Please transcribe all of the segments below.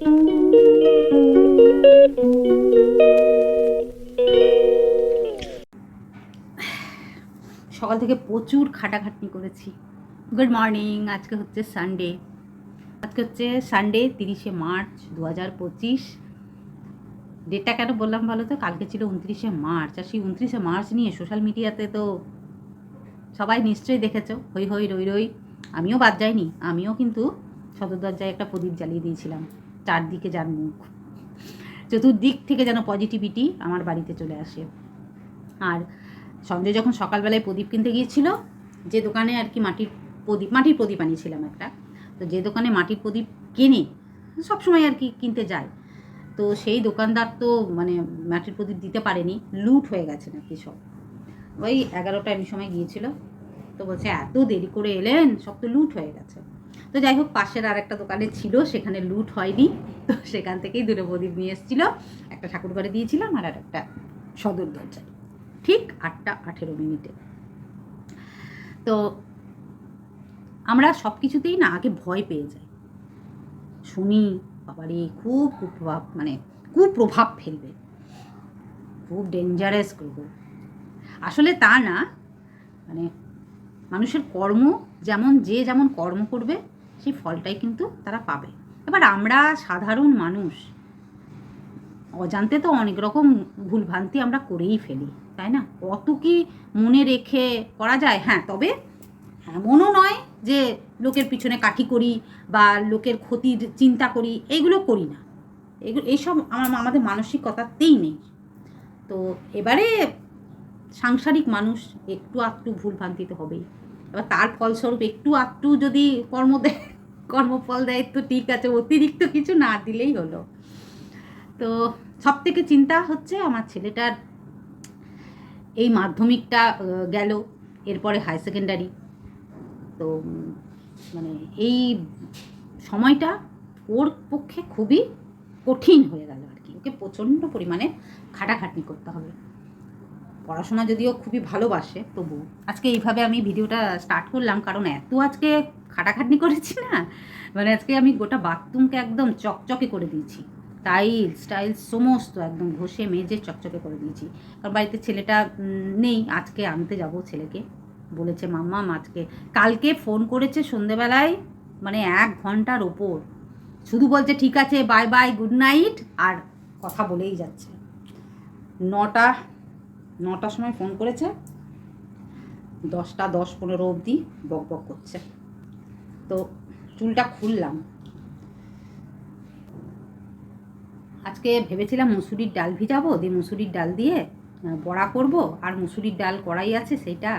সকাল থেকে প্রচুর খাটাখাটনি করেছি। গুড মর্নিং, আজকে হচ্ছে সানডে আজকে হচ্ছে সানডে তিরিশে মার্চ দু হাজার পঁচিশ। ডেটটা কেন বললাম ভালো তো? কালকে ছিল উনত্রিশে মার্চ আর সেই উনত্রিশে মার্চ নিয়ে সোশ্যাল মিডিয়াতে তো সবাই নিশ্চয়ই দেখেছ। হই হই, রই রই। আমিও বাদ যাইনি। আমিও কিন্তু সদর দরজায় একটা প্রদীপ জ্বালিয়ে দিয়েছিলাম। চারদিকে যার মুখ। চতুর্দিক থেকে যেন পজিটিভিটি আমার বাড়িতে চলে আসে। আর সঞ্জয় যখন সকালবেলায় প্রদীপ কিনতে গিয়েছিল, যে দোকানে আর কি মাটির প্রদীপ মাটির প্রদীপ আনিয়েছিলাম একটা, তো যে দোকানে মাটির প্রদীপ কেনে সবসময় আর কি কিনতে যায়। তো সেই দোকানদার তো মানে মাটির প্রদীপ দিতে পারেনি, লুট হয়ে গেছে নাকি সব। ওই এগারোটা এমনি সময় গিয়েছিল, তো বলছে, এত দেরি করে এলেন? সব তো লুট হয়ে গেছে। তো যাই হোক, পাশের আর একটা দোকানে ছিল, সেখানে লুট হয়নি। তো সেখান থেকেই দুটো প্রদীপ নিয়ে এসেছিল, একটা ঠাকুর ঘরে দিয়েছিলাম আর একটা সদর দরজায়, ঠিক আটটা আঠেরো মিনিটে। তো আমরা সব কিছুতেই না আগে ভয় পেয়ে যাই। শুনি, বাবারে, খুব কুপ্রভাব মানে কুপ্রভাব ফেলবে। খুব ডেঞ্জারাস গ্রহ আসলে তা না মানে মানুষের কর্ম যেমন যে যেমন কর্ম করবে সেই ফলটাই কিন্তু তারা পাবে। এবার আমরা সাধারণ মানুষ, অজান্তে তো অনেক রকম ভুলভ্রান্তি আমরা করেই ফেলি, তাই না? অত কি মনে রেখে করা যায়? হ্যাঁ তবে এমনও নয় যে লোকের পিছনে কাঠি করি বা লোকের ক্ষতির চিন্তা করি এইগুলো করি না। এগুলো, এইসব আমার আমাদের মানসিকতাতেই নেই। তো এবারে সাংসারিক মানুষ একটু আধটু ভুলভ্রান্তি তো হবেই। এবার তার ফলস্বরূপ একটু আধটু যদি কর্ম দেয় কর্মফল দেয়, তো ঠিক আছে, অতিরিক্ত কিছু না দিলেই হলো। তো সব থেকে চিন্তা হচ্ছে আমার ছেলেটার, এই মাধ্যমিকটা গেল, এরপরে হায়ার সেকেন্ডারি তো মানে এই সময়টা ওর পক্ষে খুবই কঠিন হয়ে গেল আর কি। ওকে প্রচণ্ড পরিমাণে খাটাখাটনি করতে হবে। পড়াশোনা যদিও খুবই ভালোবাসে, তবু আজকে এইভাবে আমি ভিডিওটা স্টার্ট করলাম, কারণ এত আজকে খাটাখাটনি করেছি না মানে আজকে আমি গোটা বাথরুমকে একদম চকচকে করে দিয়েছি। টাইলস টাইলস সমস্ত একদম ঘষে মেজে চকচকে করে দিয়েছি। কারণ বাড়িতে ছেলেটা নেই, আজকে আনতে যাব ছেলেকে। বলেছে, মাম্মা, আজকে, কালকে ফোন করেছে সন্ধেবেলায় মানে এক ঘণ্টার ওপর। শুধু বলছে, ঠিক আছে বাই বাই গুড নাইট আর কথা বলেই যাচ্ছে। নটা নটার সময় ফোন করেছে। দশটা দশ পনেরো অবধি বক বক করছে। তো চুলটা খুললাম। আজকে ভেবেছিলাম মুসুরির ডাল ভিজাবো, দিয়ে মুসুরির ডাল দিয়ে বড়া করব। আর মুসুরির ডাল কড়াই আছে সেইটা,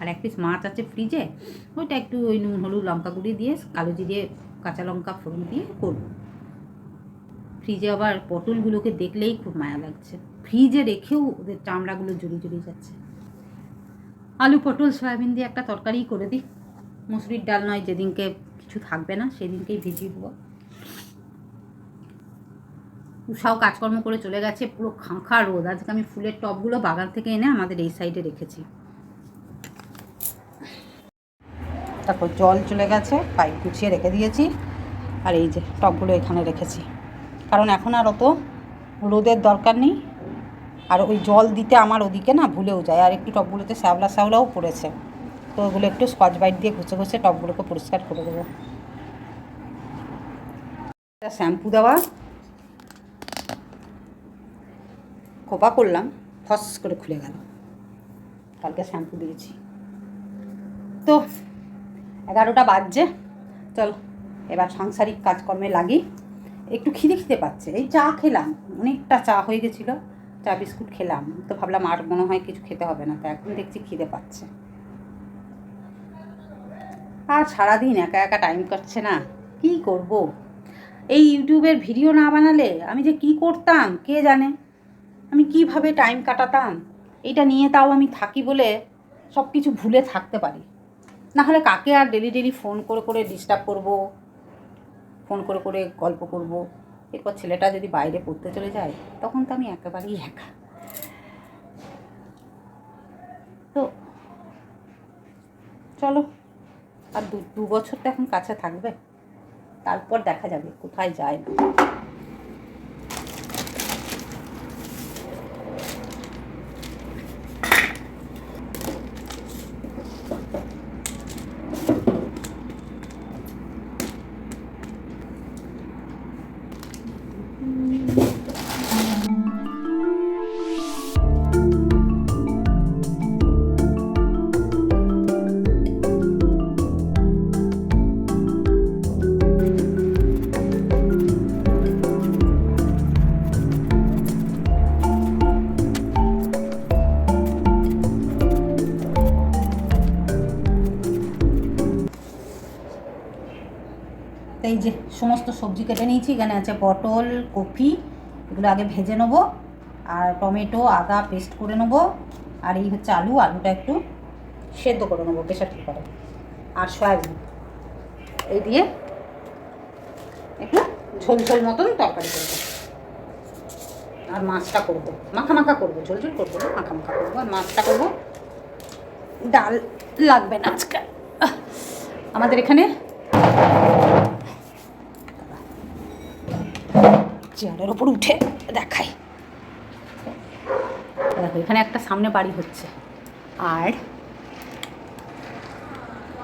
আর এক পিস মাছ আছে ফ্রিজে ওইটা একটু ওই নুন, হলুদ, লঙ্কা গুঁড়ি দিয়ে, কালো জিরে, কাঁচা লঙ্কা ফোড়ন দিয়ে করব। ফ্রিজে আবার পটলগুলোকে দেখলেই খুব মায়া লাগছে। ফ্রিজে রেখেও ওদের চামড়াগুলো জড়িয়ে জড়িয়ে যাচ্ছে। আলু, পটল, সয়াবিন দিয়ে একটা তরকারি করে দিই। মুসুরির ডাল নয়, যেদিনকে কিছু থাকবে না, সেদিনকেই ভিজিয়ে দেবো। উষাও কাজকর্ম করে চলে গেছে, পুরো খাঁখা রোদ। আজকে আমি ফুলের টবগুলো বাগান থেকে এনে আমাদের এই সাইডে রেখেছি। তারপর জল চলে গেছে, পাইপ গুছিয়ে রেখে দিয়েছি। আর এই যে টবগুলো এখানে রেখেছি। কারণ এখন আর অত রোদের দরকার নেই। আর ওই জল দিতে আমার ওদিকে না ভুলেও যায়। আর একটু টবগুলোতে শ্যাওলা শ্যাওলাও পড়েছে। তো ওগুলো একটু স্কচ বাইট দিয়ে ঘষে ঘষে টবগুলোকে পরিষ্কার করে দেবো। শ্যাম্পু দেওয়া। খোপা করলাম, ফস করে খুলে গেল। কালকে শ্যাম্পু দিয়েছি। তো এগারোটা বাজছে। চলো, এবার সাংসারিক কাজকর্মে লাগি। একটু খিদে খিদে পাচ্ছে। এই চা খেলাম, অনেকটা চা হয়ে গেছিল। চা বিস্কুট খেলাম। তো ভাবলাম আর মনে হয় কিছু খেতে হবে না, তো এখন দেখছি খিদে পাচ্ছে। আর সারাদিন একা একা টাইম কাটছে না, কি করব? এই ইউটিউবের ভিডিও না বানালে আমি যে কি করতাম, কে জানে? আমি কীভাবে টাইম কাটাতাম? এটা নিয়ে তাও আমি থাকি বলে সব কিছু ভুলে থাকতে পারি। না হলে কাকে আর ডেলি ডেলি ফোন করে করে ডিস্টার্ব করব? ফোন করে করে গল্প করব? এরপর ছেলেটা যদি বাইরে পড়তে চলে যায়, তখন তো আমি একেবারেই একা। তো চলো, আর দু বছর তো এখন কাছে থাকবে, তারপর দেখা যাবে, কোথায় যায় না। সমস্ত সবজি কেটে নিয়েছি। এখানে আছে পটল কপি এগুলো আগে ভেজে নেব। আর টমেটো আদা পেস্ট করে নেব। আর এই হচ্ছে আলু আলুটা একটু সেদ্ধ করে নেব প্রেশার কুকারে। আর সয়াবিন। এই দিয়ে একটু ঝোল ঝোল মতন তরকারি করব আর মাছটা করব। মাখা মাখা করব ঝোল ঝোল করব মাখা মাখা করব। আর মাছটা করব। ডাল লাগবে না আজকে। আহ, আমাদের এখানে চেয়ারের ওপর উঠে দেখাই। দেখো, এখানে একটা সামনে বাড়ি হচ্ছে। আর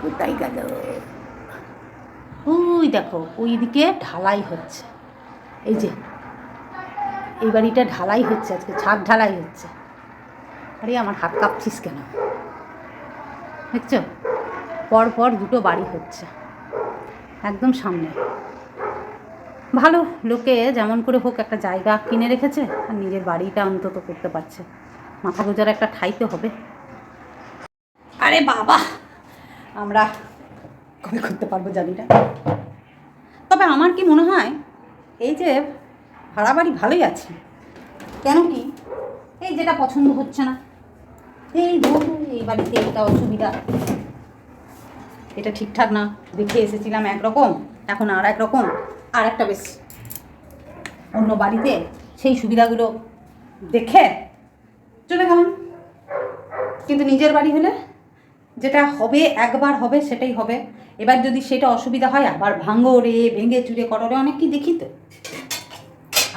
কোথায় গেল? ওই দেখো, ওইদিকে ঢালাই হচ্ছে। এই যে, এই বাড়িটা ঢালাই হচ্ছে, আজকে ছাদ ঢালাই হচ্ছে। আরে, আমার হাত কাঁপছিস কেন? দেখছ? পর পর দুটো বাড়ি হচ্ছে। একদম সামনে। ভালো লোকে যেমন করে হোক একটা জায়গা কিনে রেখেছে, আর নিজের বাড়িটা অন্তত করতে পারছে। মাথা গোজার একটা ঠাইতে হবে। আরে বাবা, আমরা কবে করতে পারব জানি না। তবে আমার কি মনে হয়, এই যে ভাড়া বাড়ি ভালোই আছে, কেন কি এই যেটা পছন্দ হচ্ছে না। এই ধরুন, এই বাড়িতে এটা অসুবিধা। এটা ঠিকঠাক না, দেখে এসেছিলাম একরকম, এখন আর এক রকম আর একটা বেশ অন্য বাড়িতে সেই সুবিধাগুলো দেখে চলে গেলাম। কিন্তু নিজের বাড়ি হলে যেটা হবে, একবার হবে, সেটাই হবে। এবার যদি সেটা অসুবিধা হয়, আবার ভাঙো রে ভেঙে চুরে করো রে অনেক কি দেখি তো।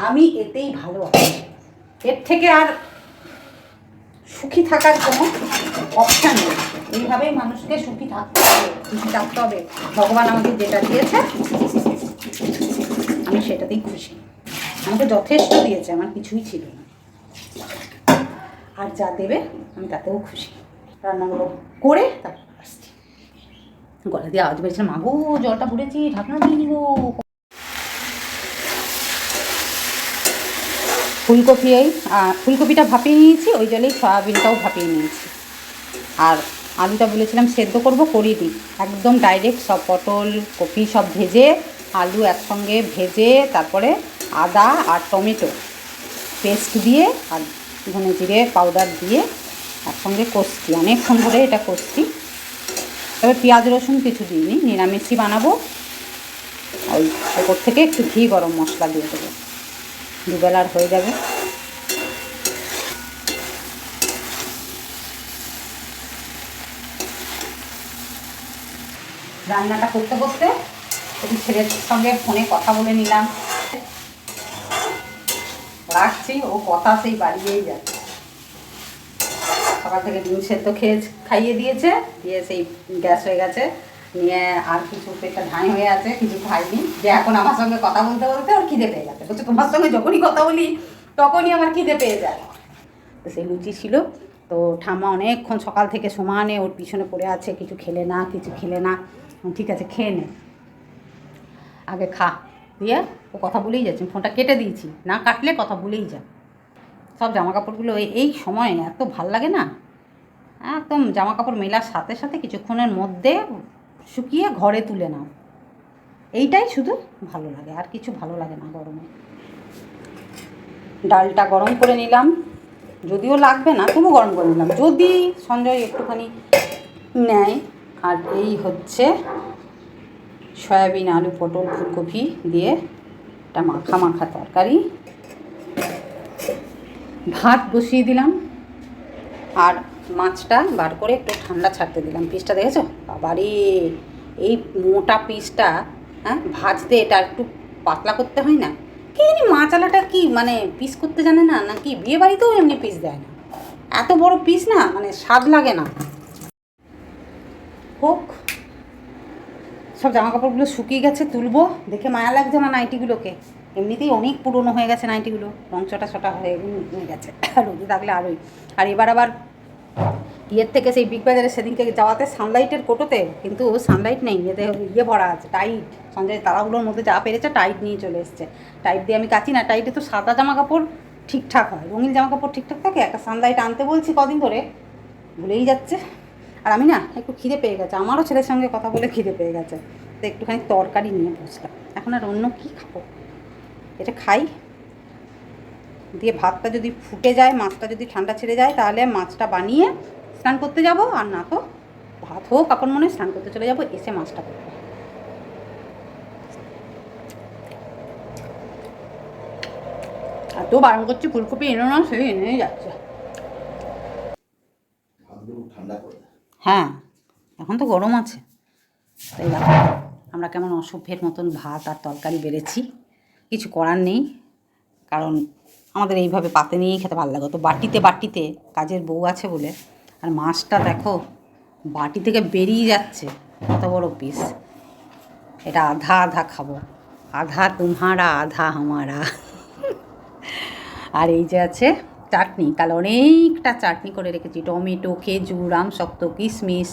আমি এতেই ভালো এর থেকে আর সুখী থাকার কোনো অপশান নেই। এইভাবেই মানুষকে সুখী থাকতে হবে সুখী থাকতে হবে। ভগবান আমাকে যেটা দিয়েছে আমি সেটাতেই খুশি। আমাকে যথেষ্ট দিয়েছে, আমার কিছুই ছিল না। আর যা দেবে, আমি তাতেও খুশি। রান্নাগুলো করে তারপর আসছি। গলা দিয়ে আওয়াজ বেরিয়েছিল মাগো জলটা পড়েছি, ঢাকনা দিয়ে দিব ফুলকপি ফুলকপিটা ভাপিয়ে নিয়েছি, ওই জলেই সয়াবিনটাও ভাপিয়ে নিয়েছি। আর আলুটা বলেছিলাম সেদ্ধ করব দিই। একদম ডাইরেক্ট সব পটল, কপি সব ভেজে আলু একসঙ্গে ভেজে তারপরে আদা আর টমেটো পেস্ট দিয়ে আর ধনে জিরে পাউডার দিয়ে একসঙ্গে কষছি। অনেকক্ষণ ধরে এটা কষছি। তবে পেঁয়াজ, রসুন কিছু দিইনি, নিরামিষই বানাবো। ওই ওপর থেকে একটু ঘি গরম মশলা দিয়ে দেবো। দুবেলার হয়ে যাবে। রান্নাটা করতে করতে একটু ছেলের সঙ্গে ফোনে কথা বলে নিলাম। রাখছি, ও কথা সেই বাড়িয়েই যাচ্ছে। সকাল থেকে ডিম সেদ্ধ খেয়ে খাইয়ে দিয়েছে, দিয়ে সেই গ্যাস হয়ে গেছে। নিয়ে আর কিছু পেটটা ধাঁই হয়ে আছে, কিছু খাইনি। যে এখন আমার সঙ্গে কথা বলতে বলতে ওর খিদে পেয়ে গেছে। বলছে, তোমার সঙ্গে যখনই কথা বলি, তখনই আমার খিদে পেয়ে যায়। তো সেই লুচি ছিল। তো ঠাম্মা অনেকক্ষণ সকাল থেকে সমানে ওর পিছনে পড়ে আছে, কিছু খেলে না, কিছু খেলে না। ঠিক আছে, খেয়ে নে। আগে খা। দিয়ে ও কথা বলেই যাচ্ছে, ফোনটা কেটে দিয়েছি। না কাটলে কথা বলেই যা। সব জামা কাপড়গুলো এই- সময় এত ভালো লাগে না। একদম জামা কাপড় মেলার সাথে সাথে কিছুক্ষণের মধ্যে শুকিয়ে ঘরে তুলে নাও। এইটাই শুধু ভালো লাগে, আর কিছু ভালো লাগে না গরমে। ডালটা গরম করে নিলাম। যদিও লাগবে না তবু গরম করে নিলাম। যদি সঞ্জয় একটুখানি নেয়, আর এই হচ্ছে সয়াবিন, আলু, পটল, ফুলকপি দিয়ে একটা মাখা মাখা তরকারি। ভাত বসিয়ে দিলাম। আর মাছটা বার করে একটু ঠান্ডা ছাড়তে দিলাম। পিসটা দেখেছ? বাবারে! এই মোটা পিসটা হ্যাঁ ভাজতে এটা একটু পাতলা করতে হয় না? কি জানি মাচালাটা কি মানে পিস করতে জানে না নাকি বিয়ে বাড়িতেও এমনি পিস দেয় না। এত বড় পিস না মানে স্বাদ লাগে না। হোক সব জামা কাপড়গুলো শুকিয়ে গেছে, তুলবো। দেখে মায়া লাগছে আমার নাইটিগুলোকে। এমনিতেই অনেক পুরনো হয়ে গেছে নাইটিগুলো। রং চটা হয়ে হয়ে গেছে। রোদে থাকলে আরোই। আর এবার আবার ইয়ের থেকে সেই বিগ বাজারে সেদিনকে যাওয়াতে সানলাইটের কোটোতে, কিন্তু সানলাইট নেই, এতে ইয়ে ভরা আছে টাইট সঞ্জয় তারাগুলোর মধ্যে যা পেরেছে টাইট নিয়ে চলে এসছে। টাইট দিয়ে আমি কাচি না টাইটে তো সাদা জামা কাপড় ঠিকঠাক হয়, রঙিন জামা কাপড় ঠিকঠাক থাকে? একটা সানলাইট আনতে বলছি কদিন ধরে, ভুলেই যাচ্ছে। আর আমি না একটু খিদে পেয়ে গেছে, আমারও ছেলের সঙ্গে কথা বলে খিদে পেয়ে গেছে। তো একটুখানি তরকারি নিয়ে বসলাম। এখন আর অন্য কী খাব? এটা খাই। দিয়ে ভাতটা যদি ফুটে যায়, মাছটা যদি ঠান্ডা ছেড়ে যায়, তাহলে মাছটা বানিয়ে স্নান করতে যাব। আর না তো, ভাত হোক, আপন মনে স্নান করতে চলে যাব, এসে মাছটা করব। এত বারণ করছি, ফুলকপি এনো না, সেই এনেই যাচ্ছে। ঠান্ডা করে হ্যাঁ এখন তো গরম আছে। তাই দেখো, আমরা কেমন অসভ্যের মতন ভাত আর তরকারি বেড়েছি। কিছু করার নেই, কারণ আমাদের এইভাবে পাতে নিয়েই খেতে ভালো লাগে। তো বাটিতে বাটিতে কাজের বউ আছে বলে, আর মাছটা দেখো, বাটি থেকে বেরিয়ে যাচ্ছে। কত বড় পিস এটা আধা আধা খাব। আধা তোমারা আধা আমারা। আর এই যে আছে চাটনি কাল অনেকটা চাটনি করে রেখেছি। টমেটো খেজুর আম শক্ত কিশমিশ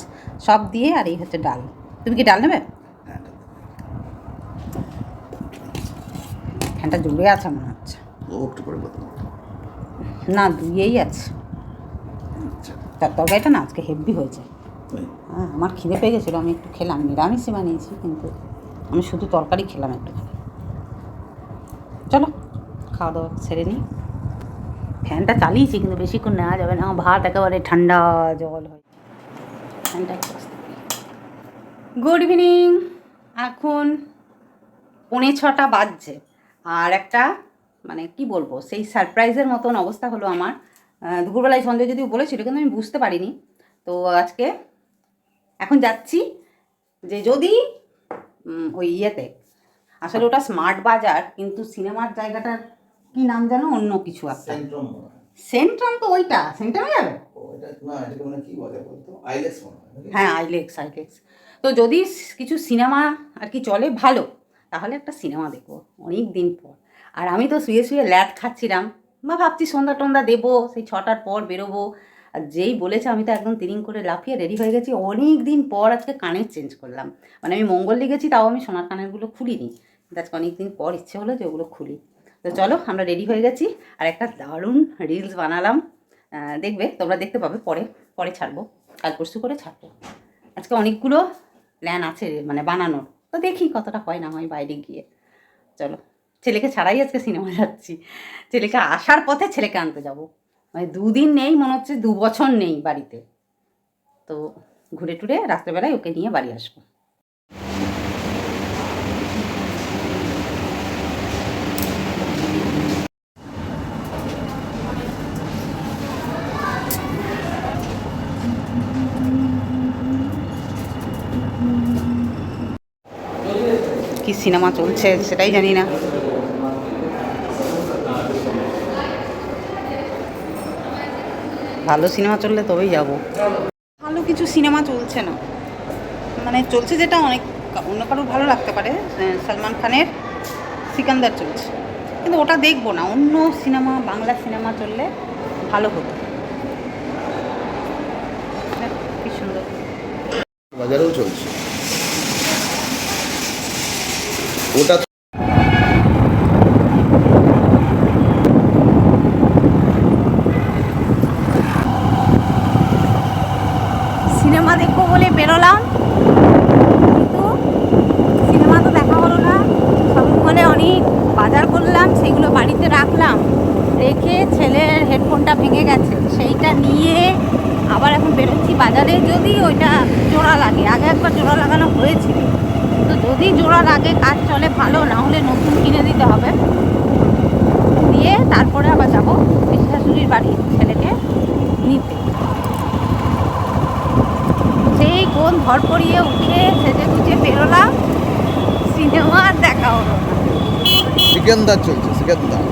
সব দিয়ে আর এই হচ্ছে ডাল। তুমি কি ডাল নেবে? হ্যাঁ ফ্যানটা জুড়ে আছে মনে হচ্ছে। না দুইয়েই আছে। আচ্ছা। তার তরকারিটা না আজকে হেভি হয়েছে। হ্যাঁ আমার খিদে পেয়ে গেছিল আমি একটু খেলাম নিরামিষই বানিয়েছি কিন্তু আমি শুধু তরকারি খেলাম একটু। চলো খাওয়া দাওয়া সেরে নিই। ফ্যানটা চালিয়েছি কিন্তু বেশিক্ষণ নেওয়া যাবে না। ভাত একেবারে ঠান্ডা জল হয় ফ্যানটা গুড ইভিনিং এখন পৌনে ছটা বাজছে। আর একটা মানে কি বলব, সেই সারপ্রাইজের মতন অবস্থা হলো আমার। দুপুরবেলায় সঞ্জয় যদিও বলেছিল, কিন্তু আমি বুঝতে পারিনি। তো আজকে এখন যাচ্ছি যে যদি ওই ইয়েতে, আসলে ওটা স্মার্ট বাজার, কিন্তু সিনেমার জায়গাটার কি নাম জানো অন্য কিছু একটা। সেন্ট্রাম তো ওইটা সেন্ট্রামে যাবে হয় আইলেক্স আইলেক্স তো যদি কিছু সিনেমা আর কি চলে ভালো তাহলে একটা সিনেমা দেখব অনেক দিন পর। আর আমি তো শুয়ে শুয়ে ল্যাট খাচ্ছিলাম। বা ভাবছি সন্ধ্যা টন্ধা দেবো সেই ছটার পর বেরোবো। আর যেই বলেছে আমি তো একদম তিরিং করে লাফিয়ে রেডি হয়ে গেছি। অনেক দিন পর আজকে কানের চেঞ্জ করলাম। মানে আমি মঙ্গল গেছি তাও আমি সোনার কানেরগুলো খুলিনি। কিন্তু আজকে অনেক দিন পর ইচ্ছে হলো যে ওগুলো খুলি। তো চলো, আমরা রেডি হয়ে গেছি। আর একটা দারুণ রিলস বানালাম। দেখবে, তোমরা দেখতে পাবে, পরে পরে ছাড়বো। কাল পরশু করে ছাড়বো। আজকে অনেকগুলো প্ল্যান আছে মানে বানানোর। তো দেখি কতটা হয় না হয় বাইরে গিয়ে। চলো, ছেলেকে ছাড়াই আজকে সিনেমা যাচ্ছি। ছেলেকে আসার পথে ছেলেকে আনতে যাব। মানে দুদিন নেই, মনে হচ্ছে দু বছর নেই বাড়িতে। তো ঘুরে টুরে রাত্রেবেলায় ওকে নিয়ে বাড়ি আসব কি সিনেমা চলছে সেটাই জানি না। ভালো সিনেমা চললে তবেই যাব। ভালো কিছু সিনেমা চলছে না। মানে চলছে যেটা অনেক অন্য কারোর ভালো লাগতে পারে সালমান খানের সিকান্দার চলছে। কিন্তু ওটা দেখব না অন্য সিনেমা বাংলা সিনেমা চললে ভালো হতো। দেখ, কি সুন্দর। বাজারেও চলছে। ওটা সিনেমা দেখব বলে বেরোলাম। কিন্তু সিনেমা তো দেখা হলো না। সবক্ষণে অনেক বাজার করলাম, সেগুলো বাড়িতে রাখলাম। রেখে ছেলের হেডফোনটা ভেঙে গেছে। সেইটা নিয়ে আবার এখন বেরোচ্ছি বাজারে। যদি ওইটা জোড়া লাগে। আগে একবার জোড়া লাগানো হয়েছিল। তো যদি জোড়া লাগে কাজ চলে ভালো না হলে নতুন কিনে দিতে হবে। দিয়ে তারপরে আবার যাব পিসি শাশুড়ির বাড়ি ছেলেকে নিতে। সেই কোন ঘর পরিয়ে উঠে সেজে গুজে বেরোলাম সিনেমা আর দেখা হলো না। সিকান্দার চলছে সিকান্দার।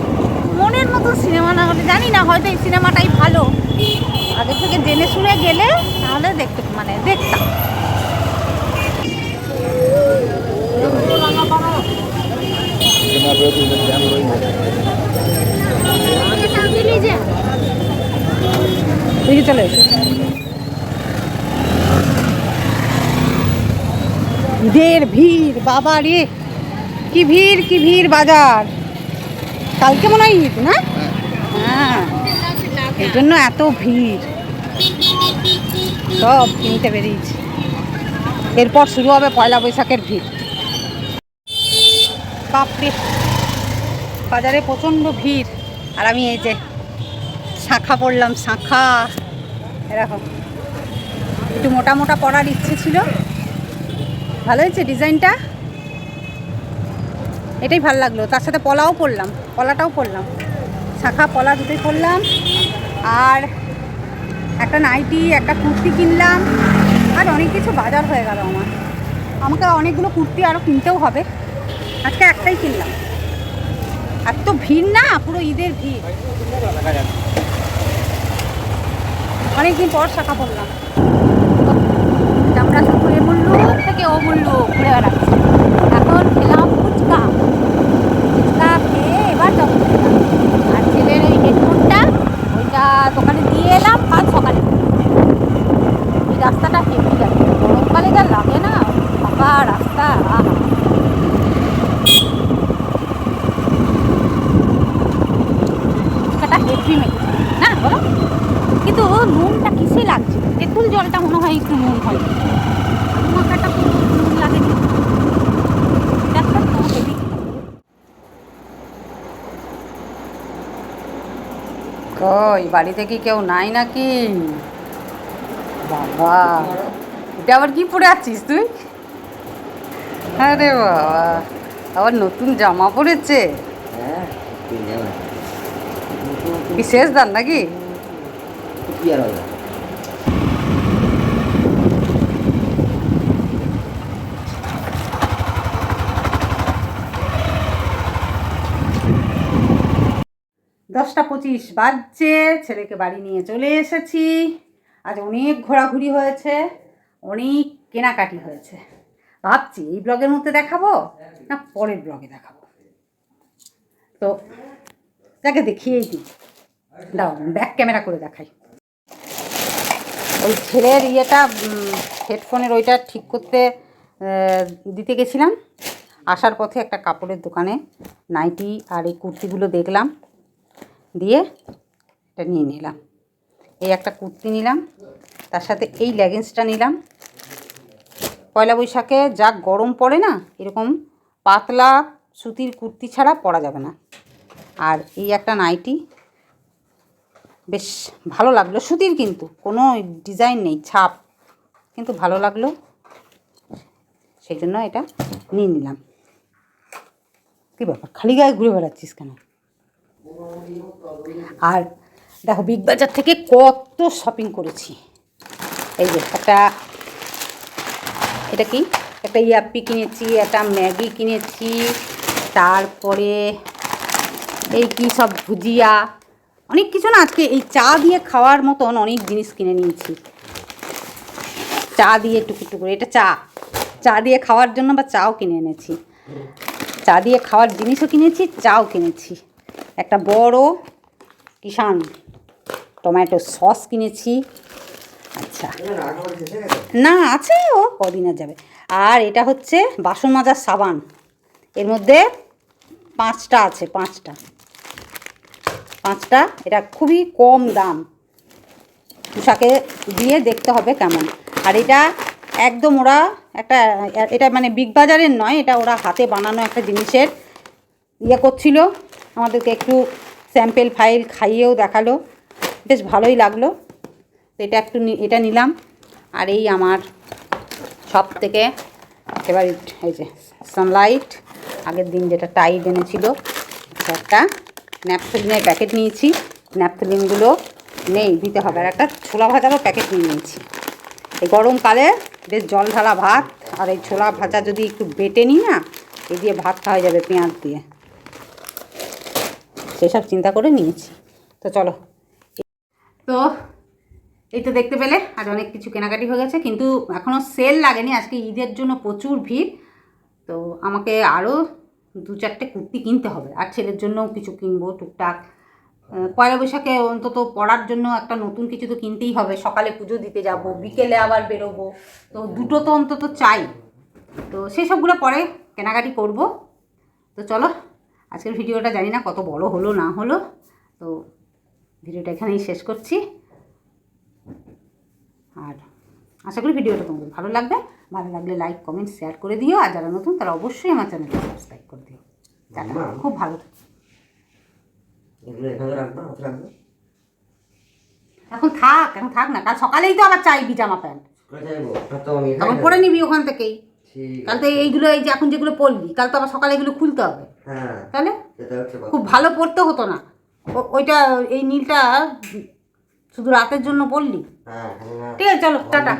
মনের মতো সিনেমা না হলে জানি না হয়তো এই সিনেমাটাই ভালো। আগে থেকে জেনে শুনে গেলে তাহলে দেখতে মানে দেখতাম। এদিকে চলে ঈদের ভিড়, বাবা রে। কি ভিড় কি ভিড় বাজার। কালকে মনে হয় ঈদ, না? হ্যাঁ। এই জন্য এত ভিড়। সব কিনতে বেরিয়েছি। এরপর শুরু হবে পয়লা বৈশাখের ভিড়। বাপরে। বাজারে প্রচণ্ড ভিড়। আর আমি এই যে শাঁখা পড়লাম, শাঁখা। এরকম। একটু মোটা মোটা পরার ইচ্ছে ছিল। ভালো হয়েছে ডিজাইনটা? এটাই ভালো লাগল। তার সাথে পলাও পরলাম পলাটাও পরলাম শাঁখা, পলা দুটোই পরলাম আর একটা নাইটি, একটা কুর্তি কিনলাম। আর অনেক কিছু বাজার হয়ে গেল আমার। আমাকে অনেকগুলো কুর্তি আরও কিনতেও হবে। আজকে একটাই কিনলাম। এত ভিড় না, পুরো ঈদের ভিড়। অনেকদিন পর শাখা পড়লাম আমরা এ মুল্লুক থেকে মুল্লুক ঘুরে বেড়াচ্ছি। এখন খেলাম ফুচকা। ফুচকা খেয়ে এবার যাব। আর ছেলের ওই হেডফোনটা ওইটা দোকানে দিয়ে এলাম কাল সকালে। এই রাস্তাটা হেভি লাগে। গরমকালে যা লাগে না ফাঁকা রাস্তা আহা ফুচকাটা হেভি মেখেছে না বলো কিন্তু নুনটা কিসে লাগছে তেঁতুল মনে হয় একটু নুন হয়। মাখাটা নুন কই বাড়িতে কি কেউ নাই নাকি? বাবা এটা আবার কি পরে আছিস তুই? আরে বাবা আবার নতুন জামা পরেছে? হ্যাঁ বিশেষ দান নাকি? কি আর দশটা পঁচিশ বাজছে, ছেলেকে বাড়ি নিয়ে চলে এসেছি। আজ অনেক ঘোরাঘুরি হয়েছে, অনেক কেনাকাটি হয়েছে। ভাবছি এই ব্লগের মধ্যে দেখাবো না পরের ব্লগে দেখাবো? তো তাকে দেখিয়েই দিই। দাও ব্যাক ক্যামেরা করে দেখাই। ওই ছেলের ইয়েটা হেডফোনের ওইটা ঠিক করতে দিতে গেছিলাম। আসার পথে একটা কাপড়ের দোকানে নাইটি আর এই কুর্তিগুলো দেখলাম। দিয়ে এটা নিয়ে নিলাম। এই একটা কুর্তি নিলাম, তার সাথে এই লেগিংসটা নিলাম। পয়লা বৈশাখে যা গরম পড়ে না, এরকম পাতলা সুতির কুর্তি ছাড়া পরা যাবে না। আর এই একটা নাইটি, বেশ ভালো লাগল। সুতির কিন্তু কোনো ডিজাইন নেই, ছাপ, কিন্তু ভালো লাগল। সেই জন্য এটা নিয়ে নিলাম। কী ব্যাপার, খালি গায়ে ঘুরে বেড়াচ্ছিস কেন? আর দেখো বিগ বাজার থেকে কত শপিং করেছি। এই যে একটা, এটা কি? একটা ইয়াপ্পি কিনেছি, একটা ম্যাগি কিনেছি, তারপরে এই কি সব ভুজিয়া, অনেক কিছু না, আজকে এই চা দিয়ে খাওয়ার মতন অনেক জিনিস কিনে নিয়েছি। চা দিয়ে টুকু টুকু এটা চা। চা দিয়ে খাওয়ার জন্য বা চাও কিনে এনেছি। চা দিয়ে খাওয়ার জিনিসও কিনেছি, চাও কিনেছি। একটা বড় কিষান টমেটো সস কিনেছি। আচ্ছা। না, আছে ও, কদিন আর যাবে। আর এটা হচ্ছে বাসন মাজার সাবান। এর মধ্যে পাঁচটা আছে, পাঁচটা। পাঁচটা, এটা খুবই কম দাম। পোশাকে দিয়ে দেখতে হবে কেমন। আর এটা একদম ওরা একটা, এটা মানে বিগ বাজারের নয়, এটা ওরা হাতে বানানো একটা জিনিসের ইয়ে করছিল। আমাদেরকে একটু স্যাম্পেল ফাইল খাইয়েও দেখাল। বেশ ভালোই লাগল। এটা একটু এটা নিলাম। আর এই আমার সব থেকে ফেভারিট এই যে সানলাইট আগের দিন যেটা টাইড এনেছিল একটা ন্যাপথলিনের প্যাকেট নিয়েছি। ন্যাপথলিনগুলো নেই, দিতে হবে। আর একটা ছোলা ভাজারও প্যাকেট নিয়ে নিয়েছি। এই গরমকালে বেশ জল ঢালা ভাত, আর এই ছোলা ভাজা যদি একটু বেটে নিই না, এ দিয়ে ভাত খাওয়া যাবে পেঁয়াজ দিয়ে। সেসব চিন্তা করে নিয়েছি। তো চলো। তো এই তো দেখতে পেলে, আজ অনেক কিছু কেনাকাটি হয়ে গেছে, কিন্তু এখনও সেল লাগেনি। আজকে ঈদের জন্য প্রচুর ভিড়। তো আমাকে আরও দু চারটে কুর্তি কিনতে হবে। আর ছেলের জন্যও কিছু কিনবো, টুকটাক। পয়লা বৈশাখে অন্তত পড়ার জন্য একটা নতুন কিছু তো কিনতেই হবে। সকালে পুজো দিতে যাব, বিকেলে আবার বেরোবো। তো দুটো তো অন্তত চাই। তো সেই সবগুলো পরে কেনাকাটি করব। তো চলো। আজকের ভিডিওটা জানি না কত বড় হলো না হলো। তো ভিডিওটা এখানেই শেষ করছি। আর আশা করি ভিডিওটা তোমাদের ভালো লাগবে। ভালো লাগলে লাইক কমেন্ট শেয়ার করে দিও। আর যারা নতুন তারা অবশ্যই আমার চ্যানেলকে সাবস্ক্রাইব করে দিও। খুব ভালো এখানে এখন থাক এখন থাক না। কাল সকালেই তো আবার চাইবি জামা প্যান্ট। তখন পরে নিবি ওখান থেকেই। কাল তো এইগুলো এই যে এখন যেগুলো পরলি কাল তো আবার সকালে এগুলো খুলতে হবে। তাহলে? হচ্ছে কথা। খুব ভালো পড়তে হতো না। ওইটা এই নীলটা শুধু রাতের জন্য পড়লি? হ্যাঁ হ্যাঁ। ঠিক আছে চলো টাটা।